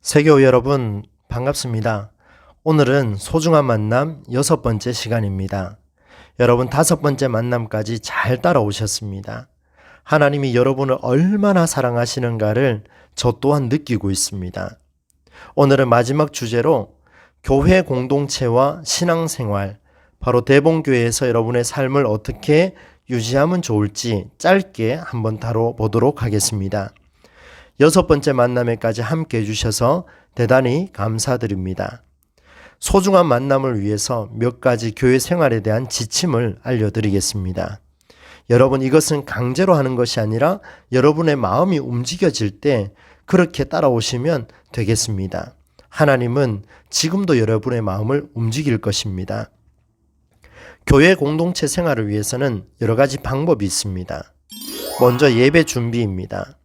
세교 여러분 반갑습니다. 오늘은 소중한 만남 여섯 번째 시간입니다. 여러분 다섯 번째 만남까지 잘 따라오셨습니다. 하나님이 여러분을 얼마나 사랑하시는가를 저 또한 느끼고 있습니다. 오늘은 마지막 주제로 교회 공동체와 신앙생활, 바로 대봉교회에서 여러분의 삶을 어떻게 유지하면 좋을지 짧게 한번 다뤄보도록 하겠습니다. 여섯 번째 만남에까지 함께 해주셔서 대단히 감사드립니다. 소중한 만남을 위해서 몇 가지 교회 생활에 대한 지침을 알려드리겠습니다. 여러분, 이것은 강제로 하는 것이 아니라 여러분의 마음이 움직여질 때 그렇게 따라오시면 되겠습니다. 하나님은 지금도 여러분의 마음을 움직일 것입니다. 교회 공동체 생활을 위해서는 여러 가지 방법이 있습니다. 먼저 예배 준비입니다.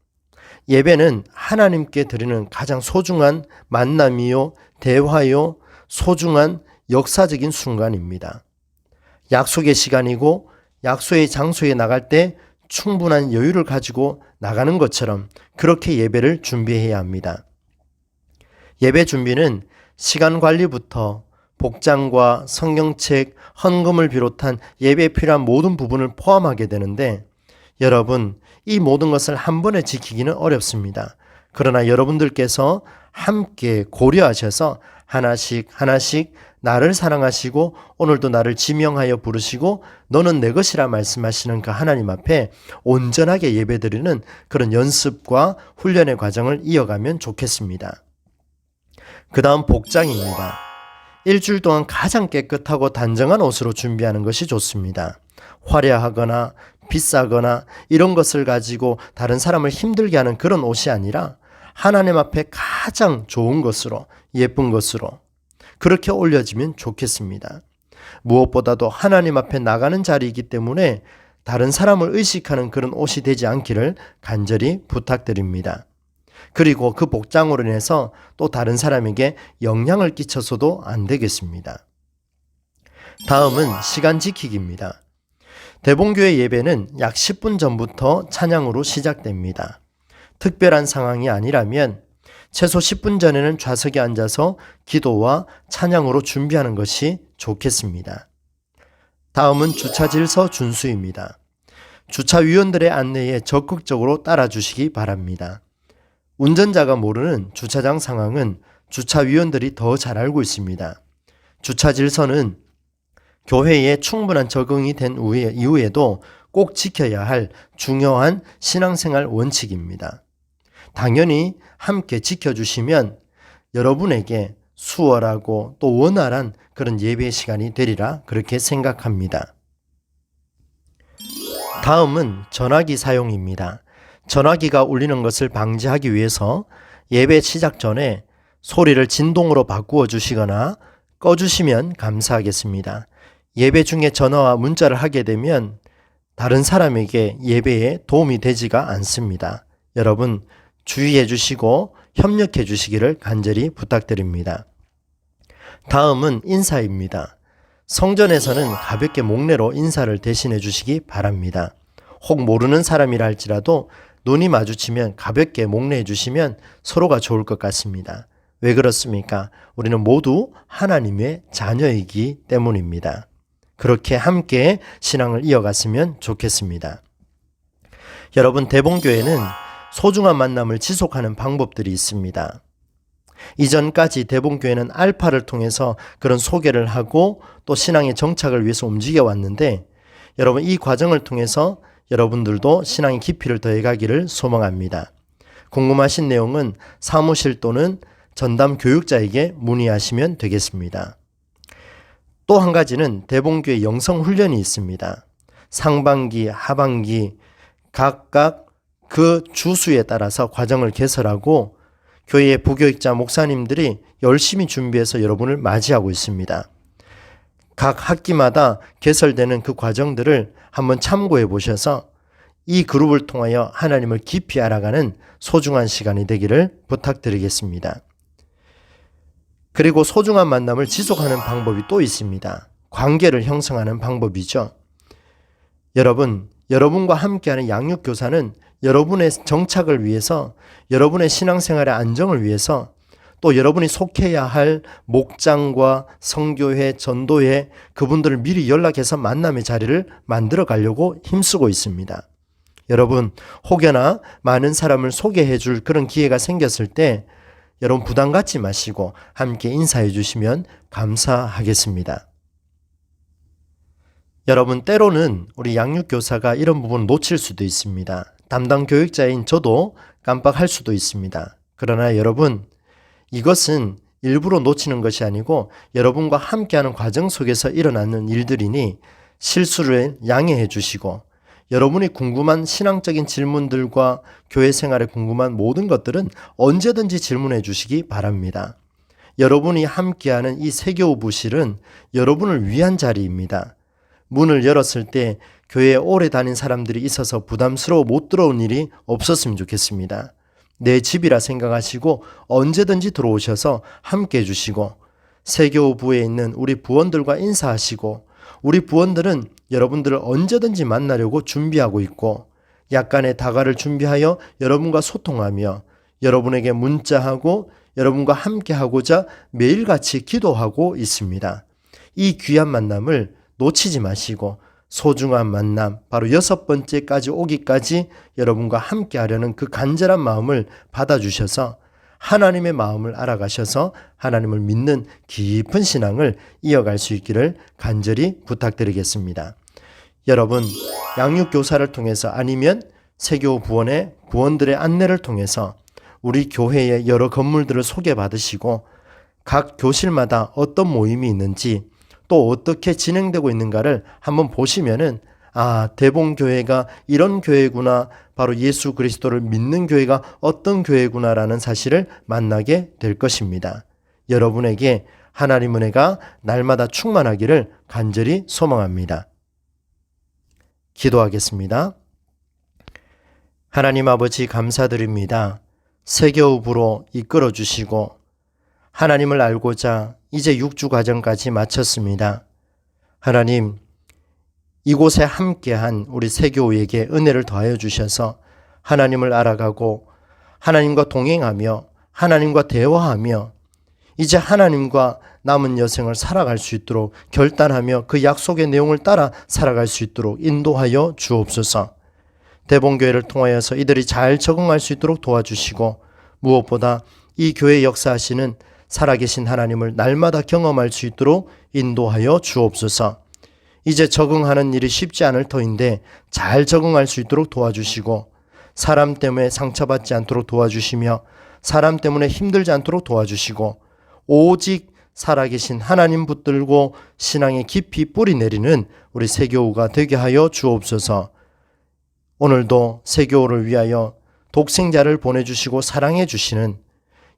예배는 하나님께 드리는 가장 소중한 만남이요, 대화요, 소중한 역사적인 순간입니다. 약속의 시간이고 약속의 장소에 나갈 때 충분한 여유를 가지고 나가는 것처럼 그렇게 예배를 준비해야 합니다. 예배 준비는 시간 관리부터 복장과 성경책, 헌금을 비롯한 예배에 필요한 모든 부분을 포함하게 되는데 여러분, 이 모든 것을 한 번에 지키기는 어렵습니다. 그러나 여러분들께서 함께 고려하셔서 하나씩 하나씩 나를 사랑하시고 오늘도 나를 지명하여 부르시고 너는 내 것이라 말씀하시는 그 하나님 앞에 온전하게 예배드리는 그런 연습과 훈련의 과정을 이어가면 좋겠습니다. 그 다음 복장입니다. 일주일 동안 가장 깨끗하고 단정한 옷으로 준비하는 것이 좋습니다. 화려하거나 비싸거나 이런 것을 가지고 다른 사람을 힘들게 하는 그런 옷이 아니라 하나님 앞에 가장 좋은 것으로 예쁜 것으로 그렇게 올려지면 좋겠습니다. 무엇보다도 하나님 앞에 나가는 자리이기 때문에 다른 사람을 의식하는 그런 옷이 되지 않기를 간절히 부탁드립니다. 그리고 그 복장으로 인해서 또 다른 사람에게 영향을 끼쳐서도 안 되겠습니다. 다음은 시간 지키기입니다. 대봉교회 예배는 약 10분 전부터 찬양으로 시작됩니다. 특별한 상황이 아니라면 최소 10분 전에는 좌석에 앉아서 기도와 찬양으로 준비하는 것이 좋겠습니다. 다음은 주차 질서 준수입니다. 주차위원들의 안내에 적극적으로 따라주시기 바랍니다. 운전자가 모르는 주차장 상황은 주차위원들이 더 잘 알고 있습니다. 주차 질서는 교회에 충분한 적응이 된 이후에도 꼭 지켜야 할 중요한 신앙생활 원칙입니다. 당연히 함께 지켜주시면 여러분에게 수월하고 또 원활한 그런 예배 시간이 되리라 그렇게 생각합니다. 다음은 전화기 사용입니다. 전화기가 울리는 것을 방지하기 위해서 예배 시작 전에 소리를 진동으로 바꾸어 주시거나 꺼주시면 감사하겠습니다. 예배 중에 전화와 문자를 하게 되면 다른 사람에게 예배에 도움이 되지가 않습니다. 여러분 주의해 주시고 협력해 주시기를 간절히 부탁드립니다. 다음은 인사입니다. 성전에서는 가볍게 목례로 인사를 대신해 주시기 바랍니다. 혹 모르는 사람이라 할지라도 눈이 마주치면 가볍게 목례해 주시면 서로가 좋을 것 같습니다. 왜 그렇습니까? 우리는 모두 하나님의 자녀이기 때문입니다. 그렇게 함께 신앙을 이어갔으면 좋겠습니다. 여러분, 대봉교회는 소중한 만남을 지속하는 방법들이 있습니다. 이전까지 대봉교회는 알파를 통해서 그런 소개를 하고 또 신앙의 정착을 위해서 움직여 왔는데 여러분 이 과정을 통해서 여러분들도 신앙의 깊이를 더해가기를 소망합니다. 궁금하신 내용은 사무실 또는 전담 교육자에게 문의하시면 되겠습니다. 또 한 가지는 대봉교회 영성 훈련이 있습니다. 상반기, 하반기 각각 그 주수에 따라서 과정을 개설하고 교회의 부교육자 목사님들이 열심히 준비해서 여러분을 맞이하고 있습니다. 각 학기마다 개설되는 그 과정들을 한번 참고해 보셔서 이 그룹을 통하여 하나님을 깊이 알아가는 소중한 시간이 되기를 부탁드리겠습니다. 그리고 소중한 만남을 지속하는 방법이 또 있습니다. 관계를 형성하는 방법이죠. 여러분, 여러분과 함께하는 양육교사는 여러분의 정착을 위해서, 여러분의 신앙생활의 안정을 위해서, 또 여러분이 속해야 할 목장과 성교회, 전도회 그분들을 미리 연락해서 만남의 자리를 만들어 가려고 힘쓰고 있습니다. 여러분, 혹여나 많은 사람을 소개해 줄 그런 기회가 생겼을 때 여러분 부담 갖지 마시고 함께 인사해 주시면 감사하겠습니다. 여러분 때로는 우리 양육교사가 이런 부분을 놓칠 수도 있습니다. 담당 교육자인 저도 깜빡할 수도 있습니다. 그러나 여러분 이것은 일부러 놓치는 것이 아니고 여러분과 함께하는 과정 속에서 일어나는 일들이니 실수를 양해해 주시고 여러분이 궁금한 신앙적인 질문들과 교회 생활에 궁금한 모든 것들은 언제든지 질문해 주시기 바랍니다. 여러분이 함께하는 이 세교 부실은 여러분을 위한 자리입니다. 문을 열었을 때 교회에 오래 다닌 사람들이 있어서 부담스러워 못 들어온 일이 없었으면 좋겠습니다. 내 집이라 생각하시고 언제든지 들어오셔서 함께 해주시고 세교부에 있는 우리 부원들과 인사하시고 우리 부원들은 여러분들을 언제든지 만나려고 준비하고 있고 약간의 다가를 준비하여 여러분과 소통하며 여러분에게 문자하고 여러분과 함께 하고자 매일같이 기도하고 있습니다. 이 귀한 만남을 놓치지 마시고 소중한 만남, 바로 여섯 번째까지 오기까지 여러분과 함께 하려는 그 간절한 마음을 받아주셔서 하나님의 마음을 알아가셔서 하나님을 믿는 깊은 신앙을 이어갈 수 있기를 간절히 부탁드리겠습니다. 여러분, 양육교사를 통해서 아니면 세교 부원의 부원들의 안내를 통해서 우리 교회의 여러 건물들을 소개받으시고 각 교실마다 어떤 모임이 있는지 또 어떻게 진행되고 있는가를 한번 보시면은 아, 대봉교회가 이런 교회구나. 바로 예수 그리스도를 믿는 교회가 어떤 교회구나라는 사실을 만나게 될 것입니다. 여러분에게 하나님 은혜가 날마다 충만하기를 간절히 소망합니다. 기도하겠습니다. 하나님 아버지 감사드립니다. 세교읍으로 이끌어 주시고 하나님을 알고자 이제 육주 과정까지 마쳤습니다. 하나님, 이곳에 함께한 우리 세교우에게 은혜를 더하여 주셔서 하나님을 알아가고 하나님과 동행하며 하나님과 대화하며 이제 하나님과 남은 여생을 살아갈 수 있도록 결단하며 그 약속의 내용을 따라 살아갈 수 있도록 인도하여 주옵소서. 대봉교회를 통하여서 이들이 잘 적응할 수 있도록 도와주시고 무엇보다 이 교회 역사하시는 살아계신 하나님을 날마다 경험할 수 있도록 인도하여 주옵소서. 이제 적응하는 일이 쉽지 않을 터인데 잘 적응할 수 있도록 도와주시고 사람 때문에 상처받지 않도록 도와주시며 사람 때문에 힘들지 않도록 도와주시고 오직 살아계신 하나님 붙들고 신앙에 깊이 뿌리 내리는 우리 세교우가 되게 하여 주옵소서. 오늘도 세교우를 위하여 독생자를 보내주시고 사랑해 주시는